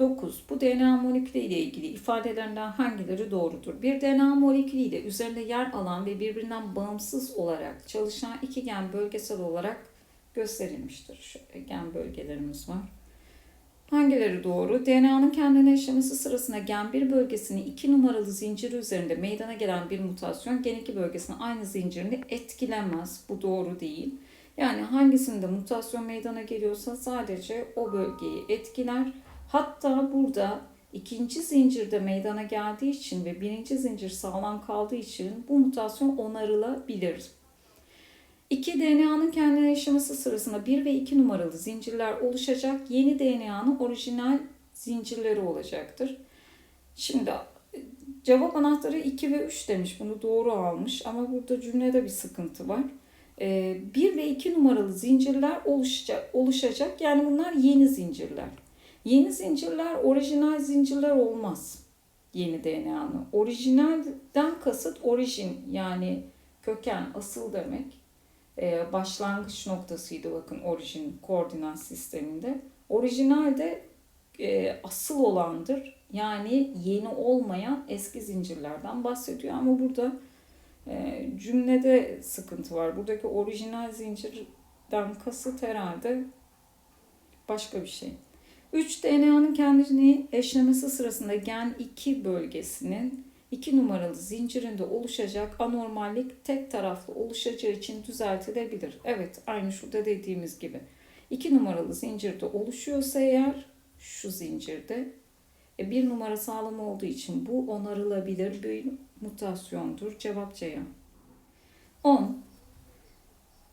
9. Bu DNA molekülü ile ilgili ifadelerinden hangileri doğrudur? Bir DNA molekülü ile üzerinde yer alan ve birbirinden bağımsız olarak çalışan iki gen bölgesel olarak gösterilmiştir. Şöyle gen bölgelerimiz var. Hangileri doğru? DNA'nın kendine işlemesi sırasında gen 1 bölgesinin 2 numaralı zinciri üzerinde meydana gelen bir mutasyon gen 2 bölgesinin aynı zincirini etkilemez. Bu doğru değil. Yani hangisinde mutasyon meydana geliyorsa sadece o bölgeyi etkiler. Hatta burada ikinci zincirde meydana geldiği için ve birinci zincir sağlam kaldığı için bu mutasyon onarılabilir. 2 DNA'nın kendine yaşaması sırasında 1 ve 2 numaralı zincirler oluşacak. Yeni DNA'nın orijinal zincirleri olacaktır. Şimdi cevap anahtarı 2 ve 3 demiş. Bunu doğru almış ama burada cümlede bir sıkıntı var. 1 ve 2 numaralı zincirler oluşacak, oluşacak. Yani bunlar yeni zincirler. Yeni zincirler orijinal zincirler olmaz. Yeni DNA'nın. Orijinalden kasıt orijin yani köken, asıl demek. Ee, başlangıç noktasıydı bakın orijin koordinat sisteminde. Orijinal de e, asıl olandır. Yani yeni olmayan eski zincirlerden bahsediyor ama burada e, cümlede sıkıntı var. Buradaki orijinal zincirden kasıt herhalde başka bir şey. 3 DNA'nın kendini eşlemesi sırasında gen 2 bölgesinin 2 numaralı zincirinde oluşacak anormallik tek taraflı oluşacağı için düzeltilebilir. Evet aynı şurada dediğimiz gibi. 2 numaralı zincirde oluşuyorsa eğer şu zincirde e, bir numara sağlam olduğu için bu onarılabilir bir mutasyondur. Cevap C. 10.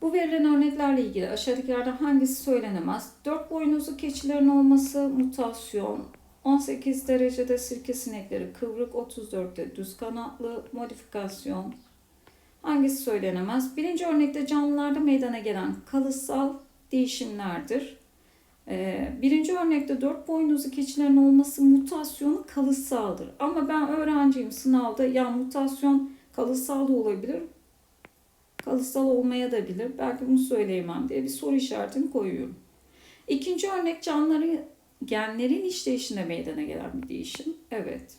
Bu verilen örneklerle ilgili aşağıdakilerden hangisi söylenemez? 4 boynuzlu keçilerin olması mutasyon, 18 derecede sirke sinekleri kıvrık, 34'te düz kanatlı modifikasyon. Hangisi söylenemez? Birinci örnekte canlılarda meydana gelen kalıtsal değişimlerdir. Ee, birinci örnekte dört boynuzlu keçilerin olması mutasyonu kalıtsaldır. Ama ben öğrenciyim sınavda ya mutasyon kalıtsal da olabilir, kalıtsal olmaya da bilir. Belki bunu söyleyemem diye bir soru işaretini koyuyorum. İkinci örnek canlıların genlerin işleyişinde meydana gelen bir değişim. Evet.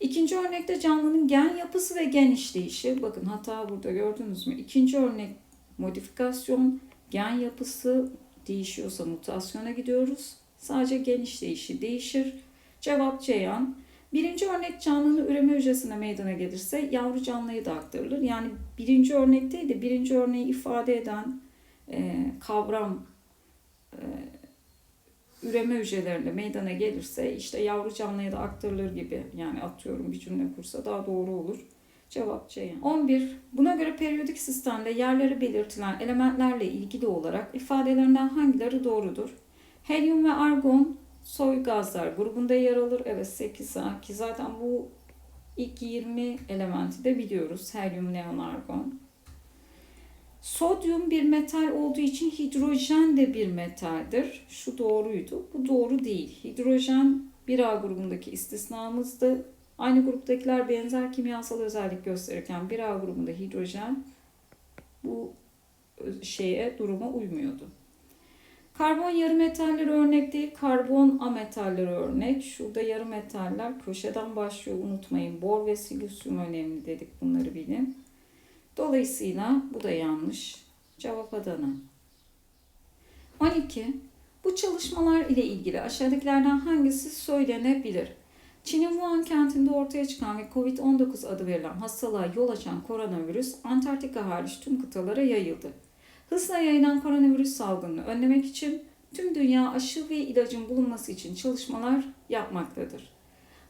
İkinci örnekte canlının gen yapısı ve gen işleyişi. Bakın hata burada gördünüz mü? İkinci örnek modifikasyon, gen yapısı değişiyorsa mutasyona gidiyoruz. Sadece gen işleyişi değişir. Cevap Ceyhan. Birinci örnek canlının üreme hücresine meydana gelirse yavru canlıyı da aktarılır. Yani birinci örnek değil de birinci örneği ifade eden e, kavram e, üreme hücrelerinde meydana gelirse işte yavru canlıya da aktarılır gibi yani atıyorum bir cümle kursa daha doğru olur. Cevap C. 11. Buna göre periyodik sistemde yerleri belirtilen elementlerle ilgili olarak ifadelerinden hangileri doğrudur? Helyum ve argon soy gazlar grubunda yer alır. Evet 8A ki zaten bu ilk 20 elementi de biliyoruz. Helyum, neon, argon. Sodyum bir metal olduğu için hidrojen de bir metaldir. Şu doğruydu. Bu doğru değil. Hidrojen 1A grubundaki istisnamızdı. Aynı gruptakiler benzer kimyasal özellik gösterirken 1A grubunda hidrojen bu şeye duruma uymuyordu. Karbon yarı metalleri örnek değil, karbon ametalleri örnek. Şurada yarı metaller köşeden başlıyor unutmayın. Bor ve silisyum önemli dedik bunları bilin. Dolayısıyla bu da yanlış. Cevap Adana. 12. Bu çalışmalar ile ilgili aşağıdakilerden hangisi söylenebilir? Çin'in Wuhan kentinde ortaya çıkan ve COVID-19 adı verilen hastalığa yol açan koronavirüs Antarktika hariç tüm kıtalara yayıldı. Hızla yayılan koronavirüs salgınını önlemek için tüm dünya aşı ve ilacın bulunması için çalışmalar yapmaktadır.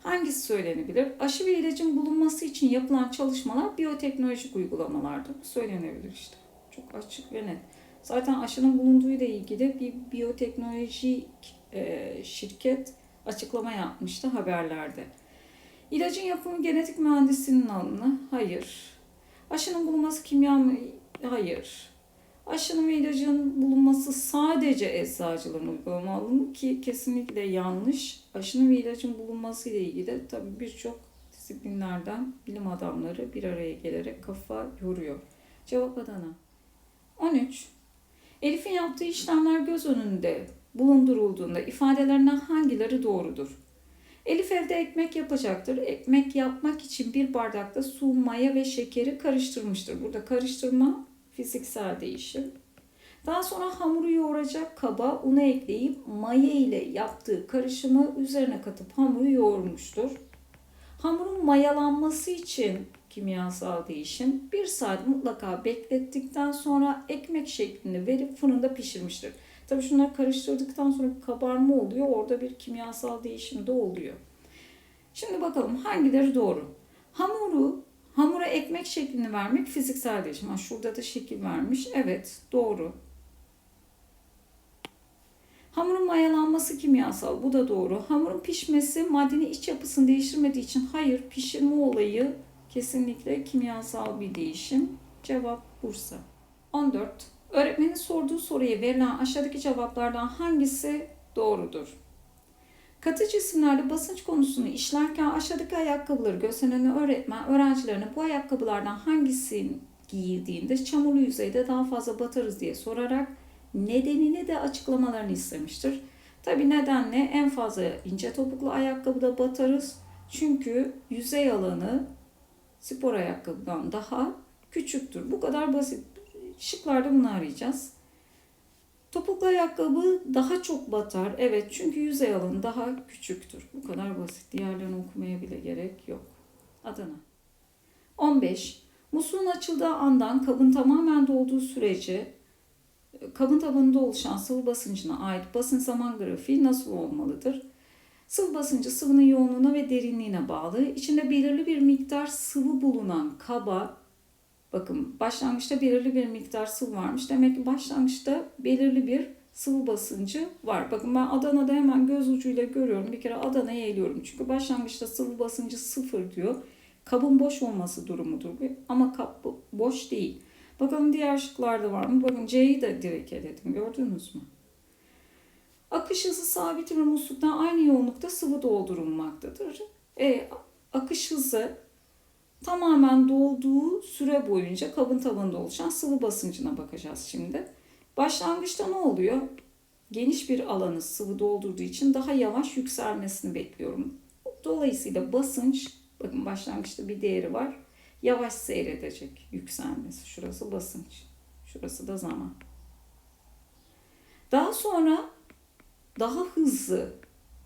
Hangisi söylenebilir? Aşı ve ilacın bulunması için yapılan çalışmalar biyoteknolojik uygulamalardır. Bu söylenebilir işte. Çok açık ve net. Zaten aşının bulunduğu ile ilgili bir biyoteknolojik e, şirket açıklama yapmıştı haberlerde. İlacın yapımı genetik mühendisliğinin alanı? Hayır. Aşının bulunması kimya mı? Hayır. Aşının ve ilacın bulunması sadece eczacıların uygulama alanı ki kesinlikle yanlış. Aşının ve ilacın bulunması ile ilgili tabii birçok disiplinlerden bilim adamları bir araya gelerek kafa yoruyor. Cevap Adana. 13. Elif'in yaptığı işlemler göz önünde bulundurulduğunda ifadelerinden hangileri doğrudur? Elif evde ekmek yapacaktır. Ekmek yapmak için bir bardakta su, maya ve şekeri karıştırmıştır. Burada karıştırma fiziksel değişim. Daha sonra hamuru yoğuracak kaba unu ekleyip maya ile yaptığı karışımı üzerine katıp hamuru yoğurmuştur. Hamurun mayalanması için kimyasal değişim bir saat mutlaka beklettikten sonra ekmek şeklinde verip fırında pişirmiştir. Tabii şunları karıştırdıktan sonra bir kabarma oluyor. Orada bir kimyasal değişim de oluyor. Şimdi bakalım hangileri doğru? Hamuru, hamura ekmek şeklini vermek fiziksel değişim. Ha, şurada da şekil vermiş. Evet, doğru. Hamurun mayalanması kimyasal. Bu da doğru. Hamurun pişmesi maddenin iç yapısını değiştirmediği için hayır, pişirme olayı kesinlikle kimyasal bir değişim. Cevap Bursa. 14. Öğretmenin sorduğu soruya verilen aşağıdaki cevaplardan hangisi doğrudur? Katı cisimlerde basınç konusunu işlerken aşağıdaki ayakkabıları gösteren öğretmen öğrencilerine bu ayakkabılardan hangisini giyildiğinde çamurlu yüzeyde daha fazla batarız diye sorarak nedenini de açıklamalarını istemiştir. Tabi nedenle en fazla ince topuklu ayakkabıda batarız. Çünkü yüzey alanı spor ayakkabıdan daha küçüktür. Bu kadar basit. Şıklarda bunu arayacağız. Topuklu ayakkabı daha çok batar. Evet çünkü yüzey alanı daha küçüktür. Bu kadar basit. Diğerlerini okumaya bile gerek yok. Adana. 15. Musluğun açıldığı andan kabın tamamen dolduğu sürece kabın tabanında oluşan sıvı basıncına ait basınç zaman grafiği nasıl olmalıdır? Sıvı basıncı sıvının yoğunluğuna ve derinliğine bağlı. İçinde belirli bir miktar sıvı bulunan kaba Bakın başlangıçta belirli bir miktar sıvı varmış. Demek ki başlangıçta belirli bir sıvı basıncı var. Bakın ben Adana'da hemen göz ucuyla görüyorum. Bir kere Adana'ya eğiliyorum. Çünkü başlangıçta sıvı basıncı sıfır diyor. Kabın boş olması durumudur. Ama kap boş değil. Bakalım diğer şıklarda var mı? Bakın C'yi de direkt eledim. Gördünüz mü? Akış hızı sabit ve musluktan aynı yoğunlukta sıvı doldurulmaktadır. E, akış hızı tamamen dolduğu süre boyunca kabın tabanında oluşan sıvı basıncına bakacağız şimdi. Başlangıçta ne oluyor? Geniş bir alanı sıvı doldurduğu için daha yavaş yükselmesini bekliyorum. Dolayısıyla basınç, bakın başlangıçta bir değeri var. Yavaş seyredecek yükselmesi. Şurası basınç. Şurası da zaman. Daha sonra daha hızlı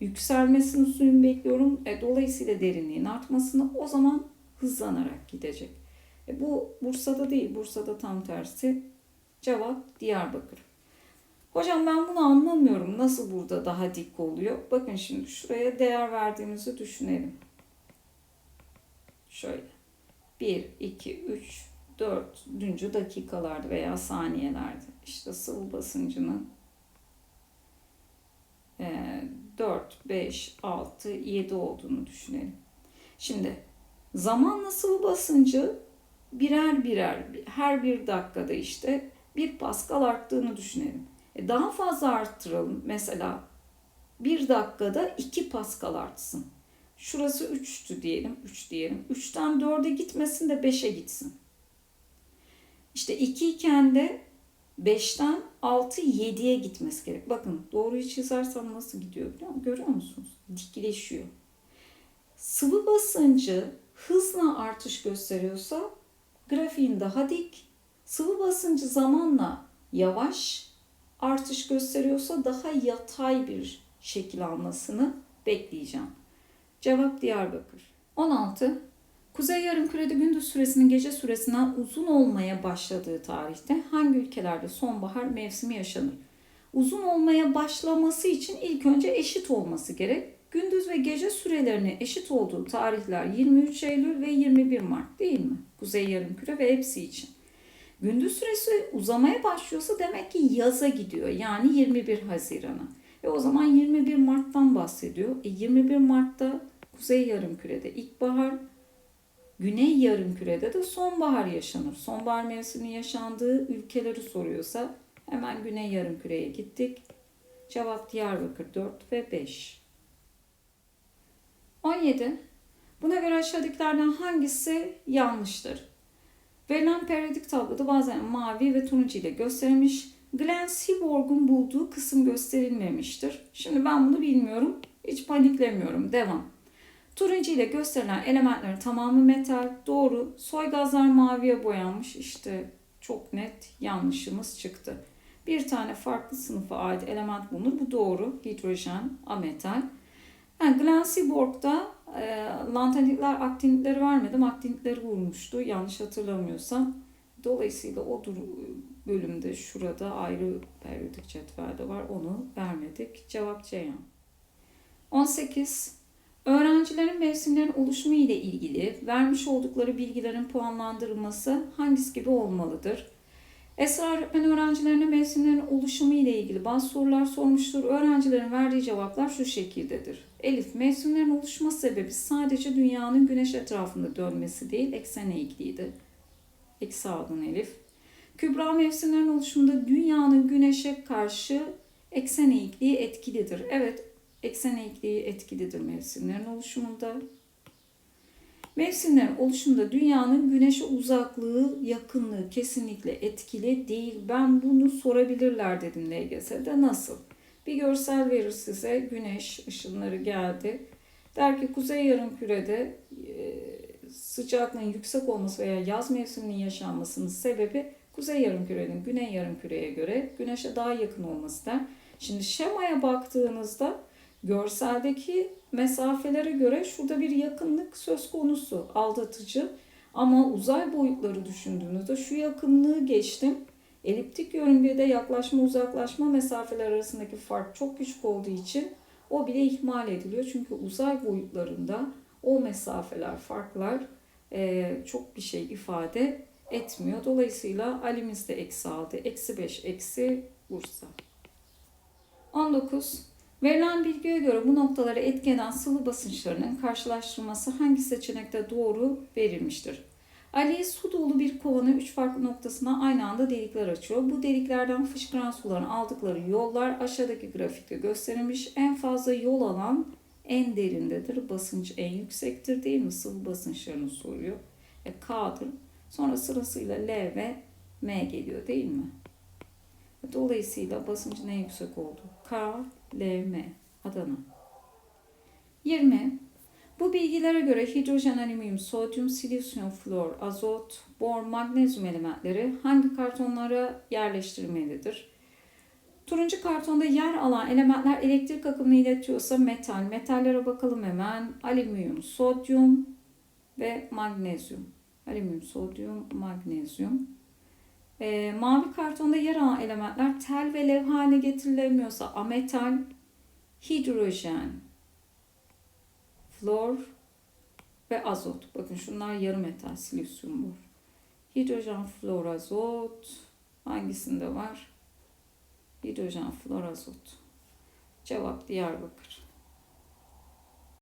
yükselmesini suyun bekliyorum. E, dolayısıyla derinliğin artmasını o zaman hızlanarak gidecek. E bu Bursa'da değil, Bursa'da tam tersi. Cevap Diyarbakır. Hocam ben bunu anlamıyorum. Nasıl burada daha dik oluyor? Bakın şimdi şuraya değer verdiğimizi düşünelim. Şöyle. 1, 2, 3, 4. Dünkü dakikalarda veya saniyelerde. İşte sıvı basıncının 4, 5, 6, 7 olduğunu düşünelim. Şimdi Zamanla sıvı basıncı birer birer her bir dakikada işte bir Pascal arttığını düşünelim. E daha fazla arttıralım. Mesela bir dakikada 2 Pascal artsın. Şurası 3'tü diyelim. 3 diyelim. 3'ten 4'e gitmesin de 5'e gitsin. İşte 2 iken de 5'ten 6 7'ye gitmesi gerek. Bakın doğruyu çizersem nasıl gidiyor biliyor musunuz? Görüyor musunuz? Dikleşiyor. Sıvı basıncı hızla artış gösteriyorsa grafiğin daha dik, sıvı basıncı zamanla yavaş artış gösteriyorsa daha yatay bir şekil almasını bekleyeceğim. Cevap Diyarbakır. 16. Kuzey yarımkürede gündüz süresinin gece süresinden uzun olmaya başladığı tarihte hangi ülkelerde sonbahar mevsimi yaşanır? Uzun olmaya başlaması için ilk önce eşit olması gerek. Gündüz ve gece sürelerine eşit olduğu tarihler 23 Eylül ve 21 Mart değil mi? Kuzey yarımküre ve hepsi için. Gündüz süresi uzamaya başlıyorsa demek ki yaza gidiyor. Yani 21 Haziran'a. Ve o zaman 21 Mart'tan bahsediyor. E 21 Mart'ta Kuzey yarımkürede ilkbahar, Güney yarımkürede de sonbahar yaşanır. Sonbahar mevsimi yaşandığı ülkeleri soruyorsa hemen Güney yarımküreye gittik. Cevap Diyarbakır 4 ve 5. 17. Buna göre aşağıdakilerden hangisi yanlıştır? Verilen periyodik tabloda bazen mavi ve turuncu ile gösterilmiş. Glenn Seaborg'un bulduğu kısım gösterilmemiştir. Şimdi ben bunu bilmiyorum. Hiç paniklemiyorum. Devam. Turuncu ile gösterilen elementlerin tamamı metal. Doğru. Soy gazlar maviye boyanmış. İşte çok net yanlışımız çıktı. Bir tane farklı sınıfa ait element bulunur. Bu doğru. Hidrojen, ametal. Yani Glenn Seaborg'da e, lantanitler aktinitleri vermedim. Aktinitleri vurmuştu. Yanlış hatırlamıyorsam. Dolayısıyla o bölümde şurada ayrı periyodik cetvelde var. Onu vermedik. Cevap Ceyhan. 18. Öğrencilerin mevsimlerin oluşumu ile ilgili vermiş oldukları bilgilerin puanlandırılması hangisi gibi olmalıdır? Esra öğretmen öğrencilerine mevsimlerin oluşumu ile ilgili bazı sorular sormuştur. Öğrencilerin verdiği cevaplar şu şekildedir. Elif, mevsimlerin oluşma sebebi sadece dünyanın güneş etrafında dönmesi değil, eksen eğikliğidir. Eksi aldın Elif. Kübra mevsimlerin oluşumunda dünyanın güneşe karşı eksen eğikliği etkilidir. Evet, eksen eğikliği etkilidir mevsimlerin oluşumunda. Mevsimlerin oluşumunda dünyanın güneşe uzaklığı, yakınlığı kesinlikle etkili değil. Ben bunu sorabilirler dedim LGS'de. Nasıl? Bir görsel verir size. Güneş ışınları geldi. Der ki kuzey yarımkürede e, sıcaklığın yüksek olması veya yaz mevsiminin yaşanmasının sebebi kuzey yarımkürenin güney yarımküreye göre güneşe daha yakın olması der. Şimdi şemaya baktığınızda görseldeki mesafelere göre şurada bir yakınlık söz konusu aldatıcı. Ama uzay boyutları düşündüğünüzde şu yakınlığı geçtim. Eliptik yörüngede yaklaşma uzaklaşma mesafeler arasındaki fark çok küçük olduğu için o bile ihmal ediliyor. Çünkü uzay boyutlarında o mesafeler, farklar e, çok bir şey ifade etmiyor. Dolayısıyla Ali'miz de eksi aldı. Eksi 5 eksi Bursa. 19. Verilen bilgiye göre bu noktalara etki eden sıvı basınçlarının karşılaştırılması hangi seçenekte doğru verilmiştir? Ali su dolu bir kovanın üç farklı noktasına aynı anda delikler açıyor. Bu deliklerden fışkıran suların aldıkları yollar aşağıdaki grafikte gösterilmiş. En fazla yol alan en derindedir. Basınç en yüksektir değil mi? Sıvı basınçlarını soruyor. E, K'dır. Sonra sırasıyla L ve M geliyor değil mi? Dolayısıyla basıncın en yüksek oldu. K, L, M. Adana. 20. Bu bilgilere göre hidrojen, alüminyum, sodyum, silisyum, flor, azot, bor, magnezyum elementleri hangi kartonlara yerleştirilmelidir? Turuncu kartonda yer alan elementler elektrik akımını iletiyorsa metal. Metallere bakalım hemen. Alüminyum, sodyum ve magnezyum. Alüminyum, sodyum, magnezyum. E, mavi kartonda yer alan elementler tel ve lev haline getirilemiyorsa ametal, hidrojen, flor ve azot. Bakın şunlar yarı metal, silisyum bor. Hidrojen, flor, azot. Hangisinde var? Hidrojen, flor, azot. Cevap Diyarbakır.